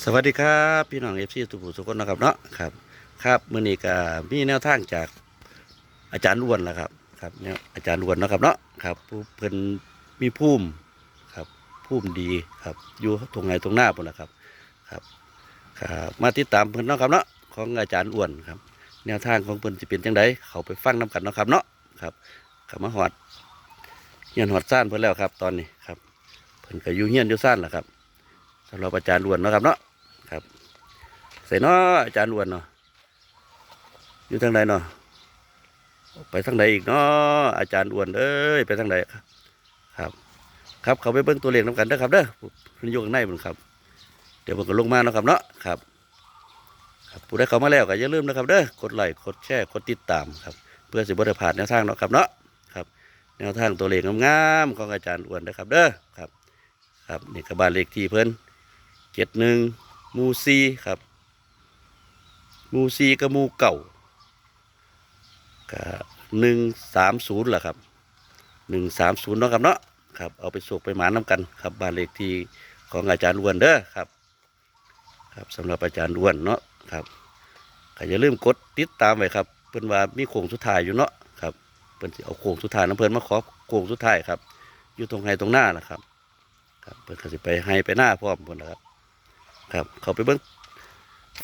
สวัสดีครับพี่น้องเอฟซีทุกผู้ทุกคนนะครับเนาะครับครับมื่อนี้ก็มีแนวทางจากอาจารย์ล้วนแหละครับครับแนวอาจารย์ล้วนนะครับเนาะครับผู้เพิ่นมีภูมิครับภูมิดีครับอยู่ตรงไหนตรงหน้าพุ่นละครับครับครับมาติดตามเพิ่นเนาะครับเนาะของอาจารย์อ้วนครับ แนวทางของเพิ่นจะเป็นจังไดเขาไปฟังน้กันเนาะครับเนาะครับกลับมาหอดเฮียนหอดซ่านเพิ่นแล้วครับ ตอนนี้ครับเพิ่นก็อยู่เฮียนอยู่ซ่านแหละครับ สำหรับอาจารย์ล้วนเนาะครับเนาะครับใส่เนาะอาจารย์ล้วนเนาะอยู่ทางใดเนาะไปทางใดอีกเนาะอาจารย์อ้วนเอ้ยไปทางใดครับ ครับเขาไปเบิ้งตัวเลขน้ำกันเด้อครับเด้อเพิ่นอยู่ข้างในเพิ่นครับ เดี๋ยวเพิ่นก็ลงมาเนาะครับเนาะครับครับผู้ใดเข้ามาแล้วก็อย่าลืมนะครับเด้อกดไลค์กดแชร์กดติดตามครับ เพื่อสิบ่ได้พาดแนวทางเนาะครับเนาะครับ แนวทางตัวเลขงามๆของอาจารย์อ้วนนะครับเด้อครับ ครับนี่ก็บานเลขที่เพิ่น เจ็ดหนึ่งมูซีครับ มูซีกับมูเก่าก็หนึ่งสามศูนย์แหละครับหนึ่งสามศูนย์เนาะครับเนาะครับเอาไปสูกไปหมาน้ำกันครับบ้านเลขที่ของอาจารย์อ้วนเด้อครับ ครับสำหรับอาจารย์อ้วนเนาะครับก็อย่าลืมกดติดตามไว้ครับเพิ่อนว่ามีโค้งสุดท้ายอยู่เนาะครับเพิ่อนเอาโค้งสุดท้ายน้ำเพิ่นมาขอโค้งสุดท้ายครับ อยู่ตรงไฮตรงหน้านะครับ ครับเพิ่อนก็สิไปให้ไปหน้าพร้อมเพิ่นนะครับ ครับ เขาไปเบิ้ง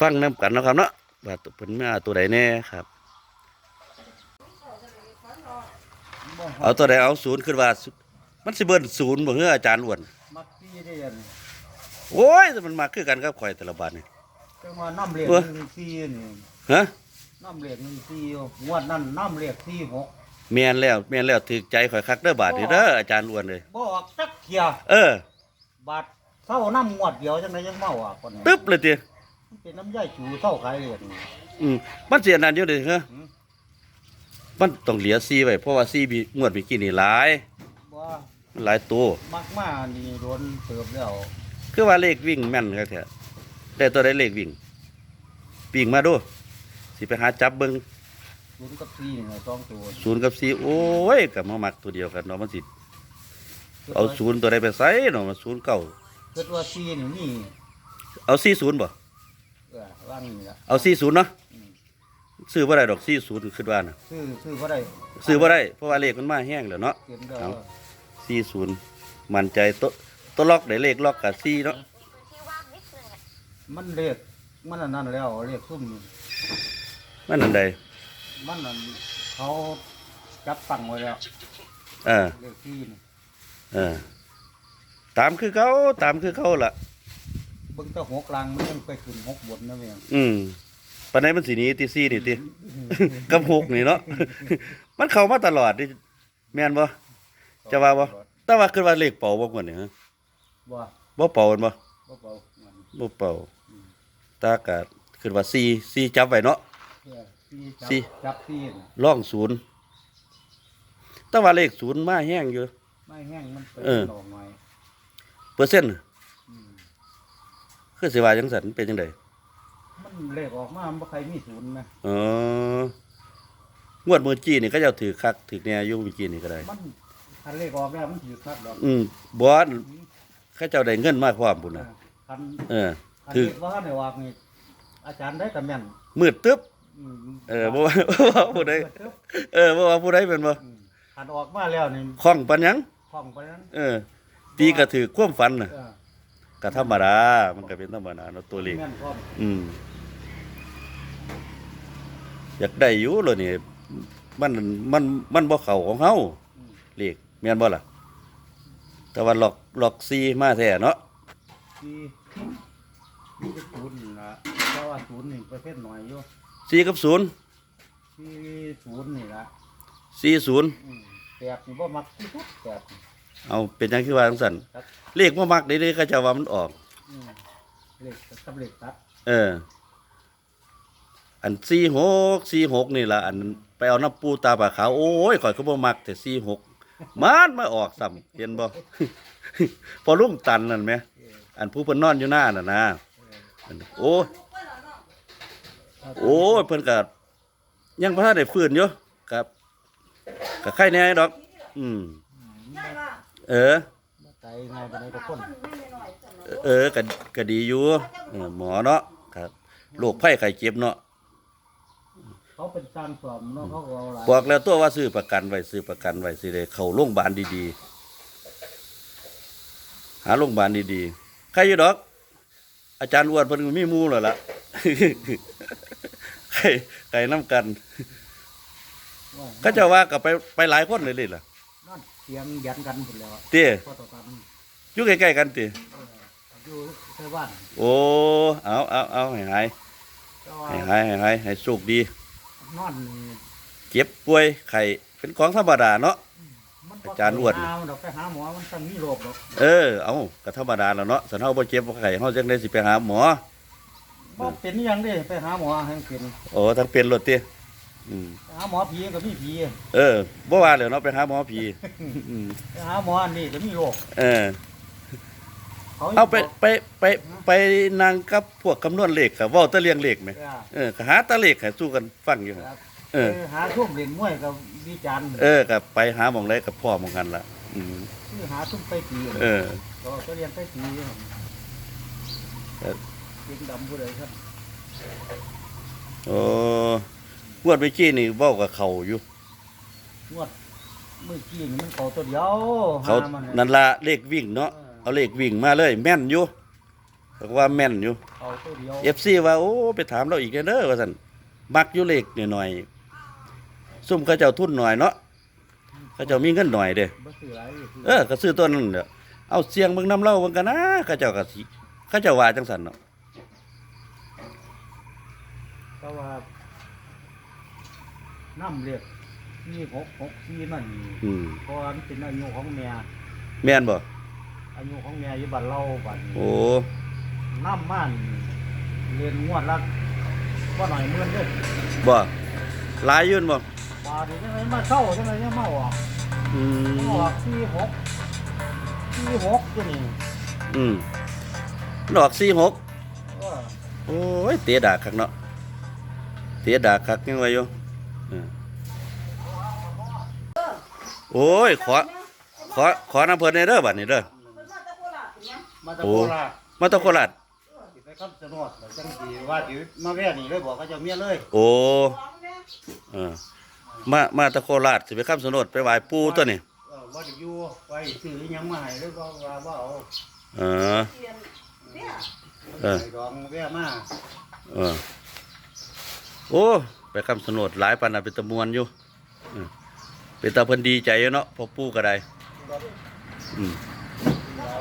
ฟังน้ำกันเนาะครับเนาะว่าตัวเป็นมาตัวใดแน่ครับ เอาตัวใดเอาศูนย์ขึ้นว่าศูมันสิเบิ้ลศูนย์บ่เฮืออาจารย์อ้วนมักซี่ได้ยันโอ้ยแต่มันมาคือกันครับข่อยแต่ละบาทนี่จังว่าน้ำเหล็กเว้ยหนึ่งซี่นี่ฮะน้ำเหล็กหนึ่งซี่งวดนั้นน้ำเหล็กซี่หกแม่นแล้วแม่นแล้วถือใจข่อยคักเด้อบาทนี่เด้ออาจารย์อ้วนเลยบ่ออกจักเขียเออบาด เศร้าน้ำงวดเดียวจังไดยังเมาอะคนนี้ตึ๊บเลยติมันเป็นน้ำย่อยจูเศร้าขายเหรียญอืมมันเสียนั่นอยู่เด้อฮะหืมมันต้องเหลือซีไว้เพราะว่าซีมีงวดเมื่อกี้นี่หลายบ่มันหลายตัวมักมานี่โดนเติบแล้วคือว่าเลขวิ่งแม่นครับแท้แต่ตัวใดเลขวิ่งปิ่งมาดูสิไปหาจับเบิ้งศูนย์กับซี่นี่สองตัวศูนย์กับสี่โอ้ยกับมามักตัวเดียวกันเนาะมันสิเอาศูนย์ตัวใดไปใส่เนาะมันศูนย์เก่า คิดว่าซี่นี่มีเอาสี่ศูนย์บ่ เออว่างนี่ละเอาสี่ศูนย์เนาะอืมซื้อบ่ได้ดอกสี่ศูนย์คิดว่าน่ะซื้อซื้อบ่ได้ซื้อบ่ได้เพราะว่าเลขมันมาแห้งแล้วเนาะเต็มแล้วเอา สี่ศูนย์มั่นใจตัวตัวล็อกได้เลขล็อกกับสี่เนาะมันเลขมันอันนั้นแล้วเลขซุ่มนี่มันอันใดมันนั่นเขาจับตั้งไว้แล้วเออเลขที่นี่เออ ตามคือเขาตามคือเขาล่ะ เบิ่งแตะหกลังมันยังไปขึ้นหกบนนะเมียอืมปานใดมันสิหนีตีสี่นี่ติ กับหกนี่เนาะ มันเข้ามาตลอดดิแม่นบ่ จะว่าบ่ แต่ว่าคือว่าเลขเป่าบ่ก่อนนี่ฮะบ่บ่เป่าแม่นบ่บ่เป่านั่นบ่เป่า ตากะคือว่า4 4จับไว้เนาะ เพื่อที่จับสี่ จับที่น่ะร่องศูนย์แต่ว่าเลขศูนย์มาแห้งอยู่ ไม่แห้งมันเป็นเออดอกไม้ เปอร์เซ็นต์อืมคือสิว่าจังซั่นเป็นจังไดมันเลขออกมามันบ่ใครมีศูนย์นะอ๋องวดมื้อกี้นี่ก็เจ้าถือคักถือแนวอยู่เมื่อกี้นี่ก็ได้ มันคันเลขออกแล้วมันถือคัดดอกอืมบ่เขาเจ้าได้เงินมาพร้อมพุ่นน่ะคันเออคันถือเลขว่าในวากนี่อาจารย์ได้แต่แม่นมืดตึ๊บอืมเออบ่ว่าบ่ว่าผู้ใดเออบ่ว่าผู้ใดเป็นบ่อืมคันออกมาแล้วนี่คล่องปานหยังคล่องไปนั้นเออ ตีก็ถือความฝันน่ะเออก็ธรรมดามันก็เป็นธรรมดาเนาะตัวเลขแม่นพร้อมอืมอยากได้อยู่เลยนี่มันมันมันบ่เข้าของเฮาอืมเลขแม่นบ่ล่ะ แต่ว่าล็อกล็อกซีมาแท้เนาะที่ที่จะศูนย์นี่ละเพราะว่าศูนย์นี่เปอร์เซ็นต์หน่อยอยู่ซีกับศูนย์ที่ศูนย์นี่ละซีศูนย์อืมแปดนี่บ่มักที่สุดแปดนี่ เอาเป็นจังคือว่าจังซั่นครับ เลขบ่มักเด้ๆก็จะว่ามันออก อืมเลขกับเลขตัดเออ อันสี่หกสี่หกนี่ล่ะอันไปเอาน้ำปูตาปลาขาวโอ้ยข่อยก็บ่มักแต่สี่หกมันมาออกซ้ำเห็นบ่ พอลุงตันนั่นไหมเอออันผู้เพิ่นนอนอยู่หน้าน่ะนะเออโอ้ยโอ้ยเพิ่นก็ยังบ่ทันได้ฟื้นอยู่ครับก็ไข้แน่ดอก อืม เออบ่ใจง่ายไปในทุกคนเออก็ก็ดีอยู่เออหมอเนาะครับโรคไข้ไข้เจ็บเนาะเขาเป็นสร้างสอมเนาะเขาก็เอาหลายบอกแล้วตัวว่าซื้อประกันไว้ซื้อประกันไว้สิได้เข้าโรงพยาบาลดีๆ หาโรงพยาบาลดีๆ ใครอยู่ดอก อาจารย์อ้วนเพิ่นก็มีหมู่แล้วล่ะ ใครใครนํกัน ว่าเขาเจะว่าก็ไปไปหลายคนเลยเลยล่ะนั่นเสียงยันกันหมดแล้วอะเต้พอต่อกันอยู่ใกล้ๆกันติเอออยู่ใช่บ้านโอ้เอาเอาเอาให้หายแต่ว่าให้หายให้หายให้สุขดีนอนเจ็บป่วยไข้เป็นของธรรมดาเนาะมันอาจารย์อ้วนหามันดอกไปหาหมอมันต้องมีโรคดอกเออเอาก็ธรรมดาแล้วเนาะสันเฮาบ่เจ็บบ่ไข้เฮาจังได๋สิไปหาหมอบ่เป็นอยังเด้ไปหาหมอให้เป็นโอ้ทั้งเป็นรถติ อืมไปหาหมอผีก็มีผีเออบ่ว่าแล้วเนาะไปหาหมอผีอืมไปหาหมออันนี้ก็มีโรคเออ เขาเอาไปไปไปไปนั่งกับพวกคำนวณเลขก็เว้าแตะเลียงเลขไหมเออเออก็หาแตะเลขให้สู้กันฟังอยู่ครับเออไปหาทุ่มเล่นมวยกับวิจารณ์เออก็ไปหาหม่องใดก็พ่อหม่องกันล่ะอืมคือหาทุ่มไปตีเออ ก็ก็เรียนไปตีเออเสียงดำผู้ใดครับ โอ้ งวดเมื่อกี้นี่เว้ากับเขาอยู่ งวดเมื่อกี้นี่มันเขาตัวเดียวเขาหมันนั่นละเลขวิ่งเนาะเอาเลขวิ่งมาเลย แม่นอยู่บอกว่าแม่นอยู่ เขาตัวเดียวเอฟซีว่าโอ้ไปถามเราอีกเด้อว่าซั่นมักอยู่เลขหน่อยๆซุ่มเขาเจ้าทุนหน่อยเนาะเขาเจ้ามีเงินหน่อยเด้ บ่ซื้อหลายเลยซื้เออก็ซื้อตัวนั้นเด้อเอาเสียงเบิ่งน้ำเล่าเบิ่งกันนะเขาเจ้าก็สิเขาเจ้าว่าจังซั่นเนาะก็ว่า น้ำเรียกนี่หกหกสี่มันอืมเพราะว่ามันเป็นอายุของแม่แม่นบ่อายุของแม่อยู่บ้านเราบ้านโอ้น้ำมันเรียนงวดละว่าหน่อยหมื่นเด้อบ่หลายอยืนบ่บาทนี่จังไดมาเช่าจังไดยังมาออกอืมามออกสี่หกสี่หกตัวนี้อืมดอก46เออโอ้ยเตะดากคักเนาะเตะดากคักยังไงอยู่เออ โอ้ยขอขอขอน้ำเพิ่นในเด้อบัดนี้เด้อมาจากโอ้โคราชมาตะโคราชสิไปคำชะโนดแล้วจังสีว่าสิมาแว่นี่เลยบอกเขาเจะเมียเลย โอ้เออมามาตะโคราชสิไปคำสนดไปไหว้ปู่ตัวนี้เออว่าจะอยู่ไว้ซื้ออิหยังมาให้เลยบอกว่าว่าเอาเออเออไอ้ดองแว่มาเออโอ้ไปคำสนดหลายปานน่ะเป็นตะมวนอยู่ เป็นตาเพิ่นดีใจเนาะพอปู่ก็ได้อืม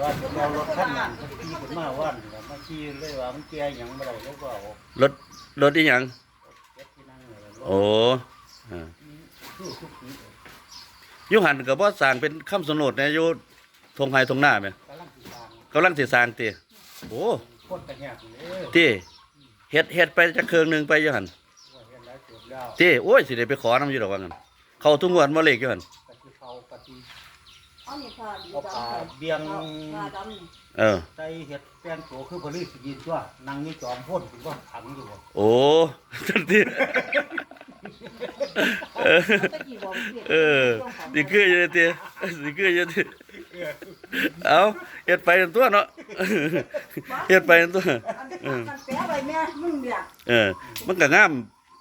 ว่าจะเอารถคันนั้นขี่ผมมาว่านมาขี่เลยว่ามันแก่หยังบ่ได้แล้วก็เอารถรถอีหยังเจ็ดที่นั่งโอ้เออสู้ทุกปีอยู่หันก็บ่สางเป็นคำสนดแน่อยู่ทงไห้ทงหน้าแม่กำลังสิสางกำลังสิสร้างติโอ้โคตรกระแหกเลยติเฮ็ดเฮ็ดไปจักเคืองหนึ่งไปยูหันว่าเห็นแล้วเกือบแล้วติโอ้ยสิได้ไปขอนํอยู่ดอกว่างั้น เข้าทุกงวดบ่เลขอยู่หั่นกะสิเขากะสิเอานี่ค่ะเอาปลาเบียงปลาดำนี่เออ ใส่เห็ดแป้งโตคือพลิสยินตัวนั่งนี่จอมพ่นถือว่าขังอยู่บ่โอ้ทันทีเออตะกี้บอกเสียเออสิคืออยู่ติสิคืออยู่ติเอาเฮ็ดไปเป็นตัวเนาะเฮ็ดไปเป็นตัว อันมันแปะไว้แม่มึงเดียเออ มันก็งาม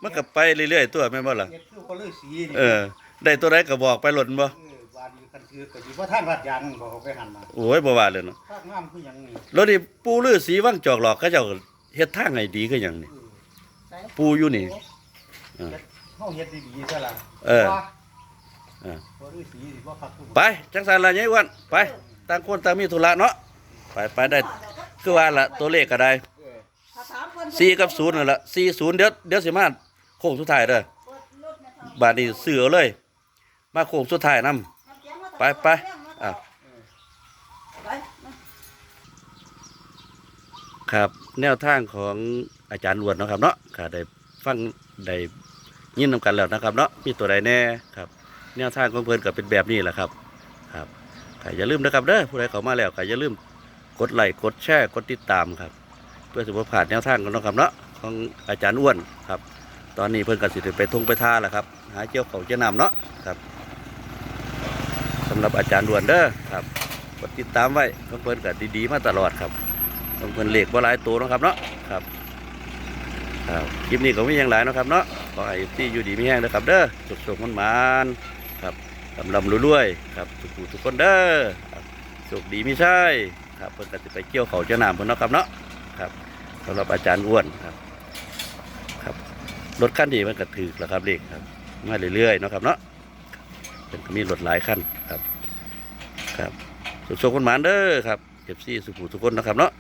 มันก็ไปเรื่อยๆตัวแม่นบ่ล่ะเห็ดคือพลิสีนี่เออ ได้ตัวใดก็บอกไปหล่นบ่เออบาดนีคันคือก็สิว่าท่านรัดยางบอกเขาไปหันมาโอ้ยบ่ว่าเลยเนาะภาคงามคือหยังนี่แล้วนี่ปู่ฤาษีวังจอกหลอกเขาเจ้าเฮ็ดทางให้ดีคือหยังนี่ปู่อยู่นี่ เออเฮ็ดเฮาเฮ็ดดีๆซะล่ะเออว่าเออพลิสีสิบ่คักคือไปจังสันละยายอ้วนไปต่างคนต่างมีธุระเนาะไปไปได้คือว่าละตัวเลขก็ได้เออถ้าถามเพิ่นสี่กับศูนย์นั่นละสี่ศูนย์เดี๋ยวเดี๋ยวสิมา โค้งสุดท้ายเด้อบาดนี้เสือเลย มาโค้งสุดท้ายนํไปไปอะไปครับ แนวทางของอาจารย์อ้วนเนาะครับเนาะก็ได้ฟังได้ยินนำกันแล้วนะครับเนาะมีตัวใดแน่ครับ แนวทางของเพิ่อนก็เป็นแบบนี้แหละครับ ครับก็อย่าลืมนะครับเด้อผู้ใดเข้ามาแล้วก็อย่าลืมกดไลค์กดแชร์กดติดตามครับ เพื่อสุขภาพแนวทางกันนาะครับเนาะของอาจารย์อ้วนครับ ตอนนี้เพิ่นก็สิได้ไปทงไปท่าแหล้วครับ หาเจียวเขาเจียนำเนาะครับสำหรับอาจารย์อ้วนเด้อครับกดติดตามไว้ขอเพิ่นก็ดีๆมาตลอดครับของเพิ่นเหลขบ่หลายตัวนะครับเนาะครับครับคลิปนี้ก็มีอย่างหลายนะครับเนาะขอให้ที่อยู่ดีไมีแห้งนะครับ เด้อสุขๆมันมานครับลำลำรวยๆครับทุกทุกคนเด้อครับโชคดีไม่ใช่ครับเพิ่นก็จะไปเกี่ยวเขาเจ้านำเพิ่นเนาะครับเนาะครับสำหรับอาจารย์อ้วนครับ รถขั้นนี้มันกระถือแล้วครับเลขครับ มาเรื่อยๆนะครับเนาะเป็นมีรถหลายขั้นครับ ครับสุขๆคนหมานเด้อครับเอฟซีสุขุทุกคนนะครับเนาะ